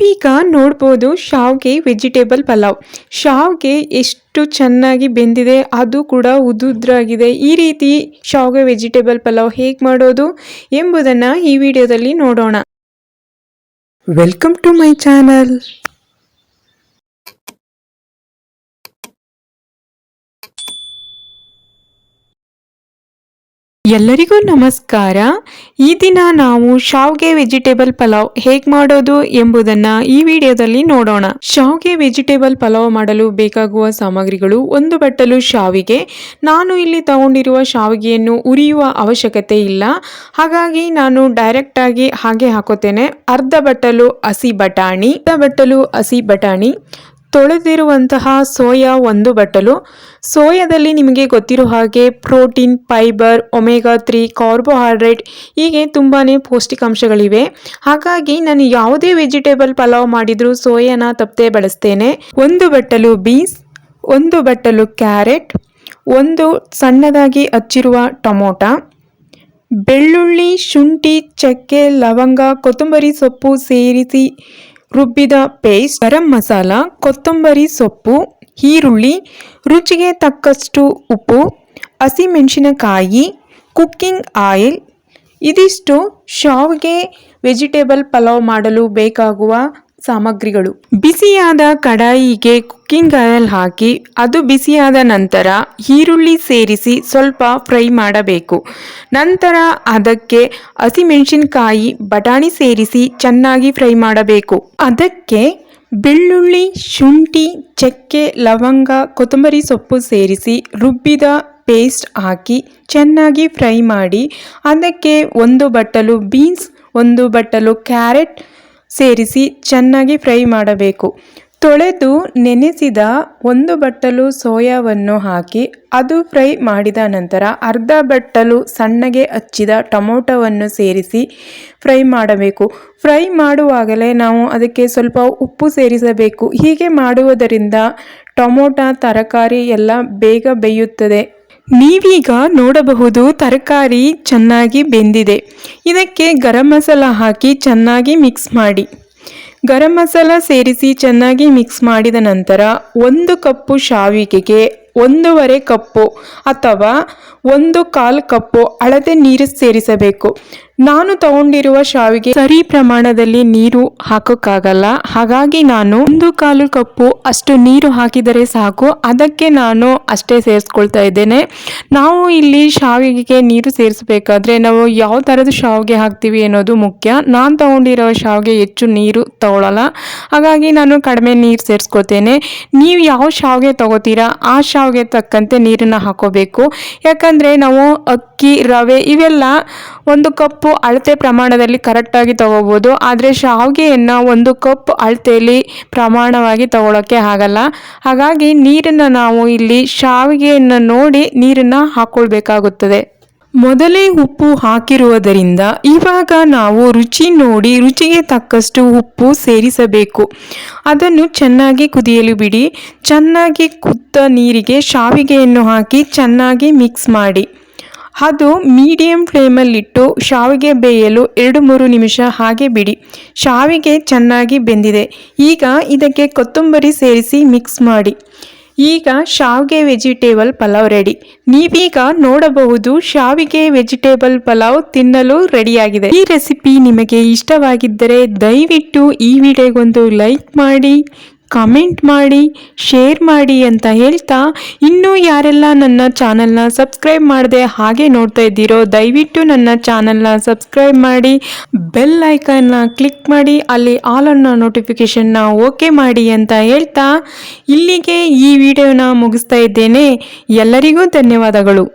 ನೀವೀಗ ನೋಡ್ಬೋದು ಶಾವ್ಗೆ ವೆಜಿಟೇಬಲ್ ಪಲಾವ್. ಶಾವ್ಗೆ ಎಷ್ಟು ಚೆನ್ನಾಗಿ ಬೆಂದಿದೆ, ಅದು ಕೂಡ ಉದುದ್ರಾಗಿದೆ. ಈ ರೀತಿ ಶಾವ್ಗೆ ವೆಜಿಟೇಬಲ್ ಪಲಾವ್ ಹೇಗೆ ಮಾಡೋದು ಎಂಬುದನ್ನು ಈ ವಿಡಿಯೋದಲ್ಲಿ ನೋಡೋಣ. ವೆಲ್ಕಮ್ ಟು ಮೈ ಚಾನಲ್ ಎಲ್ಲರಿಗೂ ನಮಸ್ಕಾರ. ಈ ದಿನ ನಾವು ಶಾವ್ಗೆ ವೆಜಿಟೇಬಲ್ ಪಲಾವ್ ಹೇಗೆ ಮಾಡೋದು ಎಂಬುದನ್ನು ಈ ವಿಡಿಯೋದಲ್ಲಿ ನೋಡೋಣ. ಶಾವ್ಗೆ ವೆಜಿಟೇಬಲ್ ಪಲಾವ್ ಮಾಡಲು ಬೇಕಾಗುವ ಸಾಮಗ್ರಿಗಳು ಒಂದು ಬಟ್ಟಲು ಶಾವಿಗೆ. ನಾನು ಇಲ್ಲಿ ತಗೊಂಡಿರುವ ಶಾವಿಗೆಯನ್ನು ಉರಿಯುವ ಅವಶ್ಯಕತೆ ಇಲ್ಲ. ಹಾಗಾಗಿ ನಾನು ಡೈರೆಕ್ಟ್ ಆಗಿ ಹಾಗೆ ಹಾಕೋತೇನೆ. ಅರ್ಧ ಬಟ್ಟಲು ಹಸಿ ಬಟಾಣಿ, ಅರ್ಧ ಬಟ್ಟಲು ಹಸಿ ಬಟಾಣಿ ತೊಳೆದಿರುವಂತಹ ಸೋಯಾ ಒಂದು ಬಟ್ಟಲು. ಸೋಯಾದಲ್ಲಿ ನಿಮಗೆ ಗೊತ್ತಿರೋ ಹಾಗೆ protein, fibre, omega three, carbohydrate ಹೀಗೆ ತುಂಬಾ ಪೌಷ್ಟಿಕಾಂಶಗಳಿವೆ. ಹಾಗಾಗಿ ನಾನು ಯಾವುದೇ ವೆಜಿಟೇಬಲ್ ಪಲಾವ್ ಮಾಡಿದರೂ ಸೋಯಾನ ತಪ್ಪದೆ ಬಳಸ್ತೇನೆ. ಒಂದು ಬಟ್ಟಲು ಬೀನ್ಸ್, ಒಂದು ಬಟ್ಟಲು ಕ್ಯಾರೆಟ್, ಒಂದು ಸಣ್ಣದಾಗಿ ಹಚ್ಚಿರುವ ಟೊಮೊಟ, ಬೆಳ್ಳುಳ್ಳಿ, ಶುಂಠಿ, ಚಕ್ಕೆ, ಲವಂಗ, ಕೊತ್ತಂಬರಿ ಸೊಪ್ಪು ಸೇರಿಸಿ ರುಬ್ಬಿದ ಪೇಸ್ಟ್ ಗರಂ ಮಸಾಲ, ಕೊತ್ತಂಬರಿ ಸೊಪ್ಪು, ಈರುಳ್ಳಿ, ರುಚಿಗೆ ತಕ್ಕಷ್ಟು ಉಪ್ಪು, ಹಸಿಮೆಣಸಿನಕಾಯಿ ಕುಕ್ಕಿಂಗ್ ಆಯಿಲ್ ಇದಿಷ್ಟು ಶಾವ್ಗೆ ವೆಜಿಟೇಬಲ್ ಪಲಾವ್ ಮಾಡಲು ಬೇಕಾಗುವ ಸಾಮಗ್ರಿಗಳು. ಬಿಸಿಯಾದ ಕಡಾಯಿಗೆ ಕುಕ್ಕಿಂಗ್ ಆಯಿಲ್ ಹಾಕಿ, ಅದು ಬಿಸಿಯಾದ ನಂತರ ಈರುಳ್ಳಿ ಸೇರಿಸಿ ಸ್ವಲ್ಪ ಫ್ರೈ ಮಾಡಬೇಕು. ನಂತರ ಅದಕ್ಕೆ ಹಸಿಮೆಣಸಿನಕಾಯಿ, ಬಟಾಣಿ ಸೇರಿಸಿ ಚೆನ್ನಾಗಿ ಫ್ರೈ ಮಾಡಬೇಕು. ಅದಕ್ಕೆ ಬೆಳ್ಳುಳ್ಳಿ, ಶುಂಠಿ, ಚಕ್ಕೆ, ಲವಂಗ, ಕೊತ್ತಂಬರಿ ಸೊಪ್ಪು ಸೇರಿಸಿ ರುಬ್ಬಿದ ಪೇಸ್ಟ್ ಹಾಕಿ ಚೆನ್ನಾಗಿ ಫ್ರೈ ಮಾಡಿ, ಅದಕ್ಕೆ ಒಂದು ಬಟ್ಟಲು ಬೀನ್ಸ್, ಒಂದು ಬಟ್ಟಲು ಕ್ಯಾರೆಟ್ ಸೇರಿಸಿ ಚೆನ್ನಾಗಿ ಫ್ರೈ ಮಾಡಬೇಕು. ತೊಳೆದು ನೆನೆಸಿದ ಒಂದು ಬಟ್ಟಲು ಸೋಯಾವನ್ನು ಹಾಕಿ ಅದು ಫ್ರೈ ಮಾಡಿದ ನಂತರ ಅರ್ಧ ಬಟ್ಟಲು ಸಣ್ಣಗೆ ಹಚ್ಚಿದ ಟೊಮೊಟೊವನ್ನು ಸೇರಿಸಿ ಫ್ರೈ ಮಾಡಬೇಕು. ಫ್ರೈ ಮಾಡುವಾಗಲೇ ನಾವು ಅದಕ್ಕೆ ಸ್ವಲ್ಪ ಉಪ್ಪು ಸೇರಿಸಬೇಕು. ಹೀಗೆ ಮಾಡುವುದರಿಂದ ಟೊಮೊಟೊ, ತರಕಾರಿ ಎಲ್ಲ ಬೇಗ ಬೇಯುತ್ತದೆ. ನೀವೀಗ ನೋಡಬಹುದು ತರಕಾರಿ ಚೆನ್ನಾಗಿ ಬೆಂದಿದೆ. ಇದಕ್ಕೆ ಗರಂ ಮಸಾಲ ಹಾಕಿ ಚೆನ್ನಾಗಿ ಮಿಕ್ಸ್ ಮಾಡಿ. ಗರಂ ಮಸಾಲ ಸೇರಿಸಿ ಚೆನ್ನಾಗಿ ಮಿಕ್ಸ್ ಮಾಡಿದ ನಂತರ ಒಂದು ಕಪ್ಪು ಶಾವಿಗೆಗೆ ಒಂದೂವರೆ ಕಪ್ಪು ಅಥವಾ ಒಂದು ಕಾಲು ಕಪ್ಪು ಅಳತೆ ನೀರು ಸೇರಿಸಬೇಕು. ನಾನು ತಗೊಂಡಿರುವ ಶಾವಿಗೆ ಸರಿ ಪ್ರಮಾಣದಲ್ಲಿ ನೀರು ಹಾಕೋಕ್ಕಾಗಲ್ಲ. ಹಾಗಾಗಿ ನಾನು ಒಂದು ಕಾಲು ಕಪ್ಪು ಅಷ್ಟು ನೀರು ಹಾಕಿದರೆ ಸಾಕು. ಅದಕ್ಕೆ ನಾನು ಅಷ್ಟೇ ಸೇರಿಸ್ಕೊಳ್ತಾ ಇದ್ದೇನೆ. ನಾವು ಇಲ್ಲಿ ಶಾವಿಗೆಗೆ ನೀರು ಸೇರಿಸಬೇಕಾದ್ರೆ ನಾವು ಯಾವ ಥರದ ಶಾವಿಗೆ ಹಾಕ್ತೀವಿ ಅನ್ನೋದು ಮುಖ್ಯ. ನಾನು ತಗೊಂಡಿರೋ ಶಾವಿಗೆ ಹೆಚ್ಚು ನೀರು ತಗೊಳ್ಳಲ್ಲ ಹಾಗಾಗಿ ನಾನು ಕಡಿಮೆ ನೀರು ಸೇರಿಸ್ಕೊಳ್ತೇನೆ. ನೀವು ಯಾವ ಶಾವಿಗೆ ತಗೋತೀರಾ, ಆ ಶಾವಿಗೆ ತಕ್ಕಂತೆ ನೀರನ್ನು ಹಾಕೋಬೇಕು. ಯಾಕಂದರೆ ನಾವು ಅಕ್ಕಿ, ರವೆ ಇವೆಲ್ಲ ಒಂದು ಕಪ್ಪು ಅಳತೆ ಪ್ರಮಾಣದಲ್ಲಿ ಕರೆಕ್ಟಾಗಿ ತಗೋಬೋದು. ಆದರೆ ಶಾವಿಗೆಯನ್ನು ಒಂದು ಕಪ್ ಅಳತೆಯಲ್ಲಿ ಪ್ರಮಾಣವಾಗಿ ತಗೊಳ್ಳೋಕ್ಕೆ ಆಗಲ್ಲ. ಹಾಗಾಗಿ ನೀರನ್ನು ನಾವು ಇಲ್ಲಿ ಶಾವಿಗೆಯನ್ನು ನೋಡಿ ನೀರನ್ನು ಹಾಕ್ಕೊಳ್ಬೇಕಾಗುತ್ತದೆ ಮೊದಲೇ ಉಪ್ಪು ಹಾಕಿರುವುದರಿಂದ ಇವಾಗ ನಾವು ರುಚಿ ನೋಡಿ ರುಚಿಗೆ ತಕ್ಕಷ್ಟು ಉಪ್ಪು ಸೇರಿಸಬೇಕು. ಅದನ್ನು ಚೆನ್ನಾಗಿ ಕುದಿಯಲು ಬಿಡಿ. ಚೆನ್ನಾಗಿ ಕುದ್ದ ನೀರಿಗೆ ಶಾವಿಗೆಯನ್ನು ಹಾಕಿ ಚೆನ್ನಾಗಿ ಮಿಕ್ಸ್ ಮಾಡಿ. ಅದು ಮೀಡಿಯಂ ಫ್ಲೇಮಲ್ಲಿಟ್ಟು ಶಾವಿಗೆ ಬೇಯಲು ಎರಡು ಮೂರು ನಿಮಿಷ ಹಾಗೆ ಬಿಡಿ. ಶಾವಿಗೆ ಚೆನ್ನಾಗಿ ಬೆಂದಿದೆ. ಈಗ ಇದಕ್ಕೆ ಕೊತ್ತಂಬರಿ ಸೇರಿಸಿ ಮಿಕ್ಸ್ ಮಾಡಿ. ಈಗ ಶಾವಿಗೆ ವೆಜಿಟೇಬಲ್ ಪಲಾವ್ ರೆಡಿ. ನೀವೀಗ ನೋಡಬಹುದು ಶಾವಿಗೆ ವೆಜಿಟೇಬಲ್ ಪಲಾವ್ ತಿನ್ನಲು ರೆಡಿಯಾಗಿದೆ. ಈ ರೆಸಿಪಿ ನಿಮಗೆ ಇಷ್ಟವಾಗಿದ್ದರೆ ದಯವಿಟ್ಟು ಈ ವಿಡಿಯೋಗೊಂದು ಲೈಕ್ ಮಾಡಿ. ಕಮೆಂಟ್ ಮಾಡಿ ಶೇರ್ ಮಾಡಿ ಅಂತ ಹೇಳ್ತಾ, ಇನ್ನೂ ಯಾರೆಲ್ಲ ನನ್ನ ಚಾನಲ್ನ ಸಬ್ಸ್ಕ್ರೈಬ್ ಮಾಡದೆ ಹಾಗೆ ನೋಡ್ತಾ ಇದ್ದೀರೋ, ದಯವಿಟ್ಟು ನನ್ನ ಚಾನಲ್ನ ಸಬ್ಸ್ಕ್ರೈಬ್ ಮಾಡಿ ಬೆಲ್ ಐಕನ್ನ ಕ್ಲಿಕ್ ಮಾಡಿ, ಅಲ್ಲಿ ಆಲ್ ಅನ್ನೋ ನೋಟಿಫಿಕೇಷನ್ನ ಓಕೆ ಮಾಡಿ ಅಂತ ಹೇಳ್ತಾ, ಇಲ್ಲಿಗೆ ಈ ವಿಡಿಯೋನ ಮುಗಿಸ್ತಾ ಇದ್ದೇನೆ. ಎಲ್ಲರಿಗೂ ಧನ್ಯವಾದಗಳು.